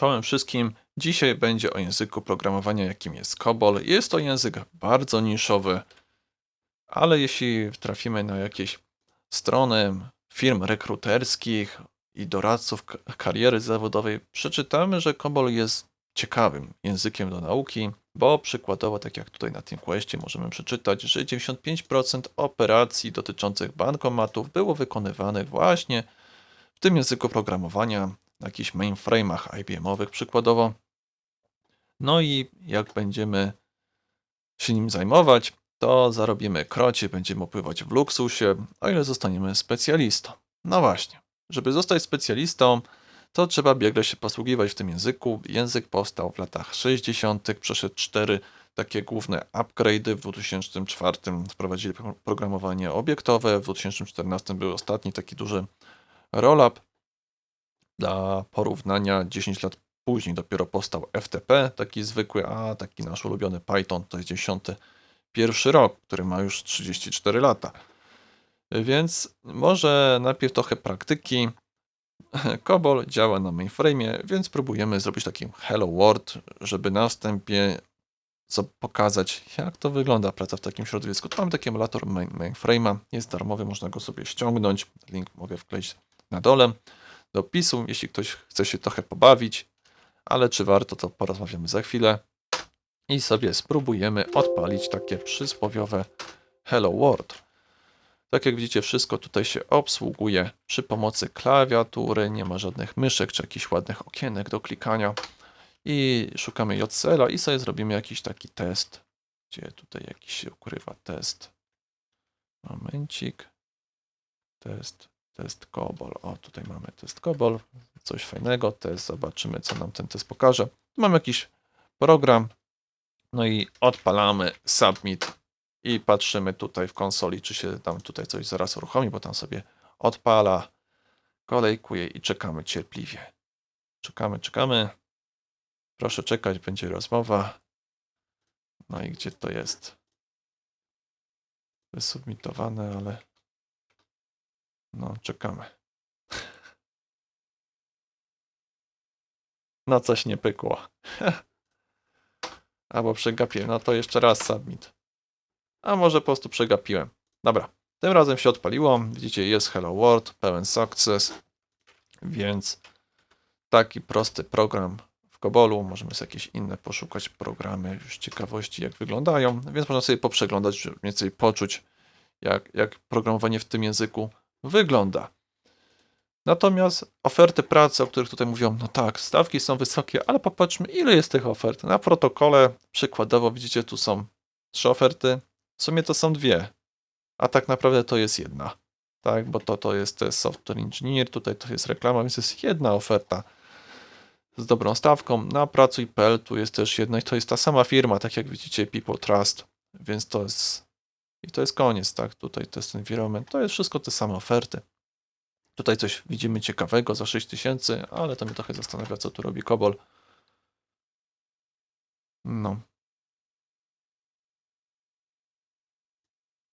Czołem wszystkim. Dzisiaj będzie o języku programowania, jakim jest COBOL. Jest to język bardzo niszowy, ale jeśli trafimy na jakieś strony firm rekruterskich i doradców kariery zawodowej, przeczytamy, że COBOL jest ciekawym językiem do nauki, bo przykładowo, tak jak tutaj na tym questie możemy przeczytać, że 95% operacji dotyczących bankomatów było wykonywanych właśnie w tym języku programowania, na jakichś mainframe'ach IBM-owych przykładowo. No i jak będziemy się nim zajmować, to zarobimy krocie, będziemy opływać w luksusie, o ile zostaniemy specjalistą. No właśnie, żeby zostać specjalistą, to trzeba biegle się posługiwać w tym języku. Język powstał w latach 60., przeszedł cztery takie główne upgrade'y. W 2004 wprowadzili pro- programowanie obiektowe, w 2014 był ostatni taki duży rollup. Dla porównania 10 lat później dopiero powstał FTP, taki zwykły, a taki nasz ulubiony Python to jest 10 pierwszy rok, który ma już 34 lata. Więc może najpierw trochę praktyki. COBOL działa na mainframe'ie, więc próbujemy zrobić taki Hello World, żeby na wstępie pokazać, jak to wygląda praca w takim środowisku. Tu mamy taki emulator main, mainframe'a, jest darmowy, można go sobie ściągnąć. Link mogę wkleić na dole do opisu, jeśli ktoś chce się trochę pobawić, ale czy warto, to porozmawiamy za chwilę. I sobie spróbujemy odpalić takie przysłowiowe Hello World. Tak jak widzicie, wszystko tutaj się obsługuje przy pomocy klawiatury, nie ma żadnych myszek czy jakichś ładnych okienek do klikania. I szukamy JCL-a i sobie zrobimy jakiś taki test. Gdzie tutaj jakiś się ukrywa test. Momencik. Test, test COBOL. O, tutaj mamy test COBOL. Coś fajnego. Test, zobaczymy co nam ten test pokaże. Tu mamy jakiś program. No i odpalamy submit i patrzymy tutaj w konsoli, czy się tam tutaj coś zaraz uruchomi, bo tam sobie odpala, kolejkuje i czekamy cierpliwie. Czekamy, czekamy. Proszę czekać, będzie rozmowa. No i gdzie to jest? Wysubmitowane, ale no czekamy. No coś nie pykło. Albo przegapiłem. No to jeszcze raz submit. A może po prostu przegapiłem. Dobra. Tym razem się odpaliło. Widzicie, jest Hello World, pełen sukces. Więc taki prosty program w Kobolu. Możemy sobie jakieś inne poszukać programy już ciekawości, jak wyglądają. Więc można sobie poprzeglądać, żeby mniej więcej poczuć, jak, jak programowanie w tym języku wygląda. Natomiast oferty pracy, o których tutaj mówią, no tak, stawki są wysokie, ale popatrzmy, ile jest tych ofert. Na protokole przykładowo widzicie, tu są trzy oferty, w sumie to są dwie, a tak naprawdę to jest jedna. Tak, bo to, to jest software engineer, tutaj to jest reklama, więc jest jedna oferta z dobrą stawką. Na pracuj.pl tu jest też jedna i to jest ta sama firma, tak jak widzicie, People Trust, więc to jest i to jest koniec, tak? Tutaj to jest environment, to jest wszystko te same oferty. Tutaj coś widzimy ciekawego za 6000, ale to mnie trochę zastanawia, co tu robi Kobol. No.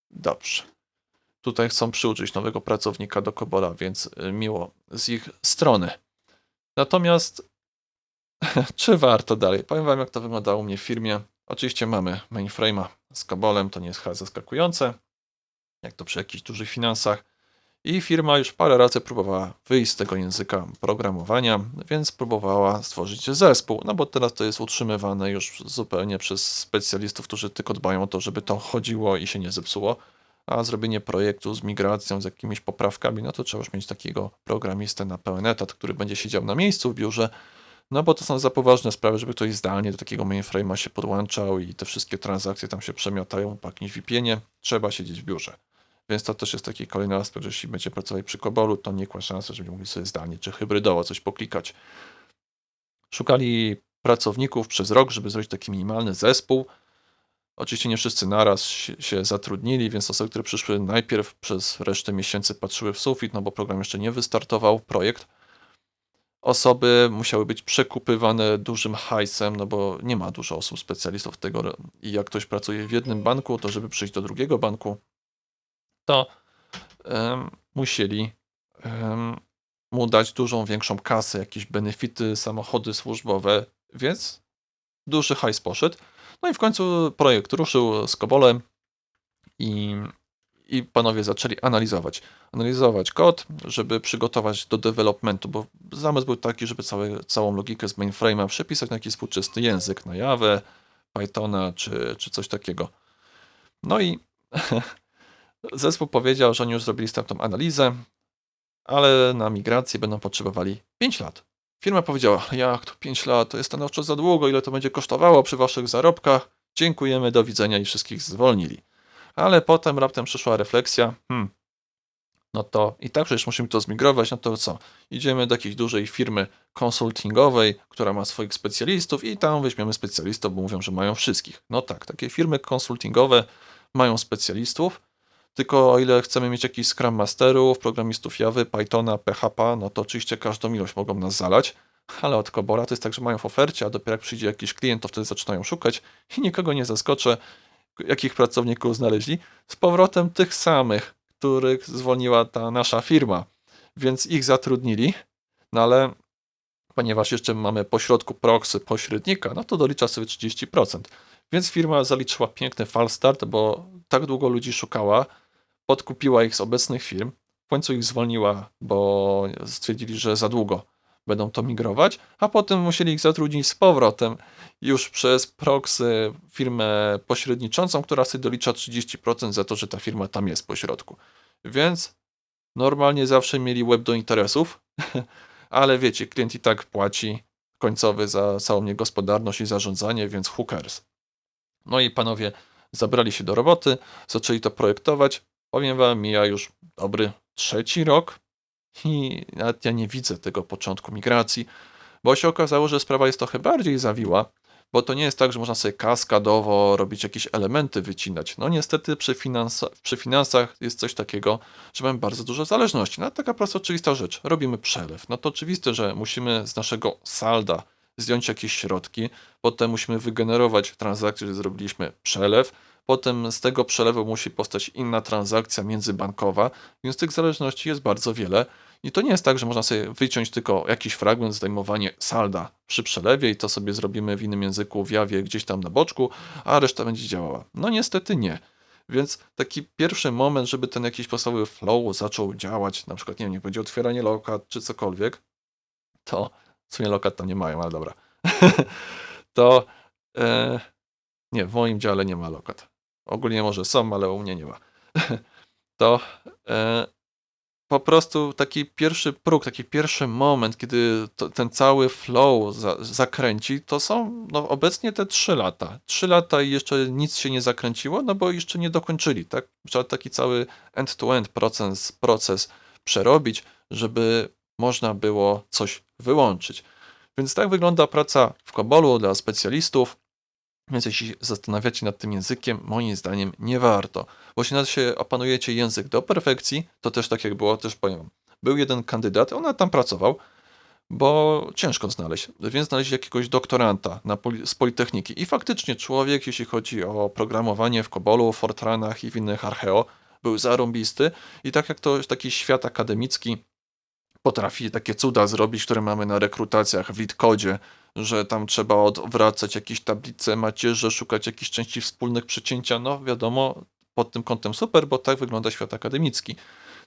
Dobrze. Tutaj chcą przyuczyć nowego pracownika do Kobola, więc y, miło z ich strony. Natomiast czy warto dalej? Powiem wam, jak to wyglądało u mnie w firmie. Oczywiście mamy mainframe'a z Kobolem, to nie jest zaskakujące, jak to przy jakichś dużych finansach. I firma już parę razy próbowała wyjść z tego języka programowania, więc próbowała stworzyć zespół. No bo teraz to jest utrzymywane już zupełnie przez specjalistów, którzy tylko dbają o to, żeby to chodziło i się nie zepsuło. A zrobienie projektu z migracją, z jakimiś poprawkami, no to trzeba już mieć takiego programistę na pełen etat, który będzie siedział na miejscu w biurze. No bo to są za poważne sprawy, żeby ktoś zdalnie do takiego mainframe'a się podłączał i te wszystkie transakcje tam się przemiotają po jakimś VPN-ie. Trzeba siedzieć w biurze. Więc to też jest taki kolejny aspekt, że jeśli będzie pracować przy Kobolu, to nie kła szansa, żeby mogli sobie zdalnie czy hybrydowo coś poklikać. Szukali pracowników przez rok, żeby zrobić taki minimalny zespół. Oczywiście nie wszyscy naraz się zatrudnili, więc osoby, które przyszły najpierw przez resztę miesięcy patrzyły w sufit, no bo program jeszcze nie wystartował, projekt. Osoby musiały być przekupywane dużym hajsem, no bo nie ma dużo osób specjalistów tego i jak ktoś pracuje w jednym banku, to żeby przyjść do drugiego banku, to em, musieli em, mu dać dużą, większą kasę, jakieś benefity, samochody służbowe, więc duży hajs poszedł. No i w końcu projekt ruszył z Kobolem i, i panowie zaczęli analizować. Analizować kod, żeby przygotować do developmentu, bo zamysł był taki, żeby całe, całą logikę z mainframe'a przepisać na jakiś współczesny język, na Java, Pythona czy, czy coś takiego. No i zespół powiedział, że oni już zrobili wstępną analizę, ale na migrację będą potrzebowali 5 lat. Firma powiedziała, jak to 5 lat, to jest stanowczo za długo, ile to będzie kosztowało przy waszych zarobkach. Dziękujemy, do widzenia i wszystkich zwolnili. Ale potem raptem przyszła refleksja, hmm, no to i tak przecież musimy to zmigrować, no to co? Idziemy do jakiejś dużej firmy konsultingowej, która ma swoich specjalistów i tam weźmiemy specjalistów, bo mówią, że mają wszystkich. No tak, takie firmy konsultingowe mają specjalistów, tylko o ile chcemy mieć jakichś Scrum Masterów, programistów Java, Pythona, PHP, no to oczywiście każdą ilość mogą nas zalać, ale od Kobora to jest tak, że mają w ofercie, a dopiero jak przyjdzie jakiś klient, to wtedy zaczynają szukać i nikogo nie zaskoczę, jakich pracowników znaleźli. Z powrotem tych samych, których zwolniła ta nasza firma, więc ich zatrudnili, no ale ponieważ jeszcze mamy pośrodku proxy pośrednika, no to dolicza sobie 30%. Więc firma zaliczyła piękny fal start, bo tak długo ludzi szukała, podkupiła ich z obecnych firm, w końcu ich zwolniła, bo stwierdzili, że za długo będą to migrować, a potem musieli ich zatrudnić z powrotem już przez proxy firmę pośredniczącą, która sobie dolicza 30% za to, że ta firma tam jest pośrodku. Więc normalnie zawsze mieli web do interesów, ale wiecie, klient i tak płaci końcowy za całą niegospodarność i zarządzanie, więc hookers. No i panowie zabrali się do roboty, zaczęli to projektować. Powiem wam, mija już dobry trzeci rok i nawet ja nie widzę tego początku migracji, bo się okazało, że sprawa jest trochę bardziej zawiła, bo to nie jest tak, że można sobie kaskadowo robić jakieś elementy, wycinać. No niestety przy, finansa przy finansach jest coś takiego, że mamy bardzo dużo zależności. No taka prosta, oczywista rzecz. Robimy przelew. No to oczywiste, że musimy z naszego salda zdjąć jakieś środki, potem musimy wygenerować transakcję, że zrobiliśmy przelew, potem z tego przelewu musi powstać inna transakcja międzybankowa, więc tych zależności jest bardzo wiele. I to nie jest tak, że można sobie wyciąć tylko jakiś fragment, zdejmowanie salda przy przelewie i to sobie zrobimy w innym języku, w jawie, gdzieś tam na boczku, a reszta będzie działała. No niestety nie. Więc taki pierwszy moment, żeby ten jakiś podstawowy flow zaczął działać, na przykład, nie wiem, niech będzie otwieranie lokat czy cokolwiek, to w sumie lokat tam nie mają, ale dobra. to e, nie, w moim dziale nie ma lokat. Ogólnie może są, ale u mnie nie ma. to e, po prostu taki pierwszy próg, taki pierwszy moment, kiedy to, ten cały flow za, zakręci, to są no, obecnie te trzy lata. Trzy lata i jeszcze nic się nie zakręciło, no bo jeszcze nie dokończyli, tak? Trzeba taki cały end-to-end proces, proces przerobić, żeby można było coś wyłączyć. Więc tak wygląda praca w Kobolu dla specjalistów. Więc jeśli zastanawiacie nad tym językiem, moim zdaniem nie warto. Bo jeśli się opanujecie język do perfekcji, to też tak jak było, też powiem. Był jeden kandydat, on tam pracował, bo ciężko znaleźć, więc znaleźć jakiegoś doktoranta z Politechniki. I faktycznie człowiek, jeśli chodzi o programowanie w Kobolu, Fortranach i w innych archeo, był zarąbisty i tak jak to taki świat akademicki potrafi takie cuda zrobić, które mamy na rekrutacjach w LeetCodzie, że tam trzeba odwracać jakieś tablice macierze, szukać jakichś części wspólnych przecięcia, no wiadomo, pod tym kątem super, bo tak wygląda świat akademicki.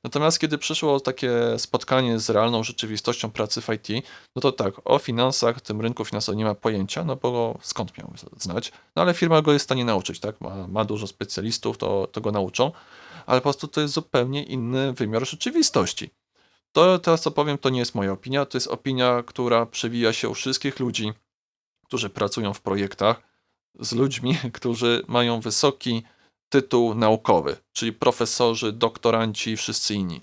Natomiast kiedy przyszło takie spotkanie z realną rzeczywistością pracy w IT, no to tak, o finansach, tym rynku finansowym nie ma pojęcia, no bo skąd miał znać? No ale firma go jest w stanie nauczyć, tak? Ma, ma dużo specjalistów, to, to go nauczą, ale po prostu to jest zupełnie inny wymiar rzeczywistości. To teraz co powiem, to nie jest moja opinia, to jest opinia, która przewija się u wszystkich ludzi, którzy pracują w projektach, z ludźmi, którzy mają wysoki tytuł naukowy, czyli profesorzy, doktoranci wszyscy inni.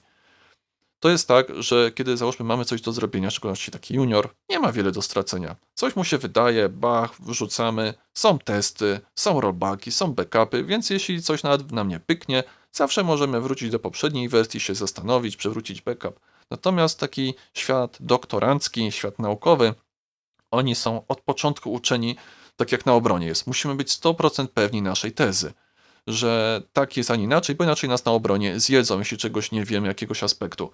To jest tak, że kiedy załóżmy mamy coś do zrobienia, w szczególności taki junior, nie ma wiele do stracenia. Coś mu się wydaje, bach, wrzucamy, są testy, są rollbacki, są backupy, więc jeśli coś nawet nam nie pyknie, zawsze możemy wrócić do poprzedniej wersji, się zastanowić, przewrócić backup. Natomiast taki świat doktorancki, świat naukowy, oni są od początku uczeni tak jak na obronie jest. Musimy być 100% pewni naszej tezy, że tak jest, a nie inaczej, bo inaczej nas na obronie zjedzą, jeśli czegoś nie wiemy, jakiegoś aspektu.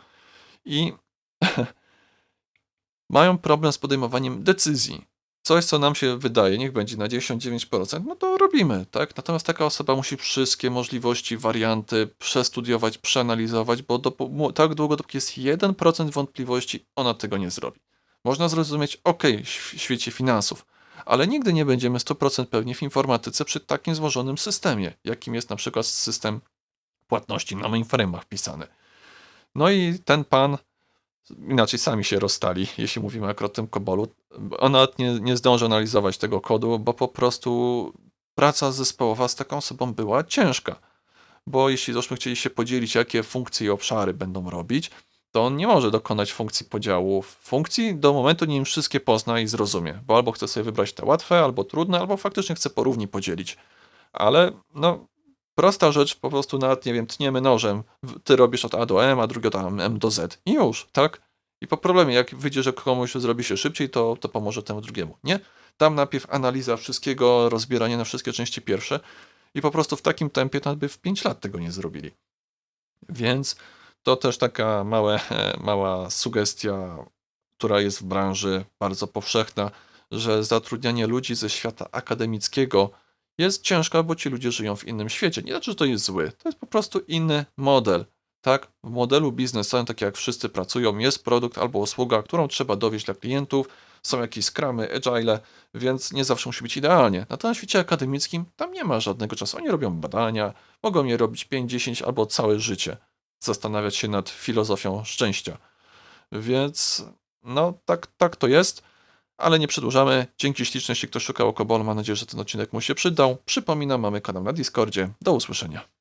I mają problem z podejmowaniem decyzji. Coś, co nam się wydaje, niech będzie na 99%, no to robimy, tak? Natomiast taka osoba musi wszystkie możliwości, warianty przestudiować, przeanalizować, bo mu- tak długo, dopóki jest 1% wątpliwości, ona tego nie zrobi. Można zrozumieć, ok, w świecie finansów, ale nigdy nie będziemy 100% pewni w informatyce przy takim złożonym systemie, jakim jest na przykład system płatności na mainframe'ach pisany. No i ten pan, inaczej sami się rozstali, jeśli mówimy akurat o tym Kobolu. On nawet nie, nie zdążył analizować tego kodu, bo po prostu praca zespołowa z taką osobą była ciężka. Bo jeśli załóżmy chcieli się podzielić, jakie funkcje i obszary będą robić, to on nie może dokonać funkcji podziału funkcji do momentu, nim wszystkie pozna i zrozumie. Bo albo chce sobie wybrać te łatwe, albo trudne, albo faktycznie chce porówni podzielić. Ale no, prosta rzecz, po prostu nawet, nie wiem, tniemy nożem, ty robisz od A do M, a drugi od M do Z i już, tak? I po problemie, jak wyjdzie, że komuś zrobi się szybciej, to, to pomoże temu drugiemu. Nie? Tam najpierw analiza wszystkiego, rozbieranie na wszystkie części pierwsze i po prostu w takim tempie to by w 5 lat tego nie zrobili. Więc to też taka małe, mała sugestia, która jest w branży bardzo powszechna, że zatrudnianie ludzi ze świata akademickiego jest ciężko, bo ci ludzie żyją w innym świecie. Nie znaczy, że to jest zły, to jest po prostu inny model. Tak, w modelu biznesowym, tak jak wszyscy pracują, jest produkt albo usługa, którą trzeba dowieść dla klientów, są jakieś skramy, agile, więc nie zawsze musi być idealnie. Natomiast w świecie akademickim tam nie ma żadnego czasu. Oni robią badania, mogą je robić 5, 10 albo całe życie. Zastanawiać się nad filozofią szczęścia. Więc no tak, tak to jest, ale nie przedłużamy. Dzięki śliczne, jeśli ktoś szukał o Kobol. Mam nadzieję, że ten odcinek mu się przydał. Przypominam, mamy kanał na Discordzie. Do usłyszenia.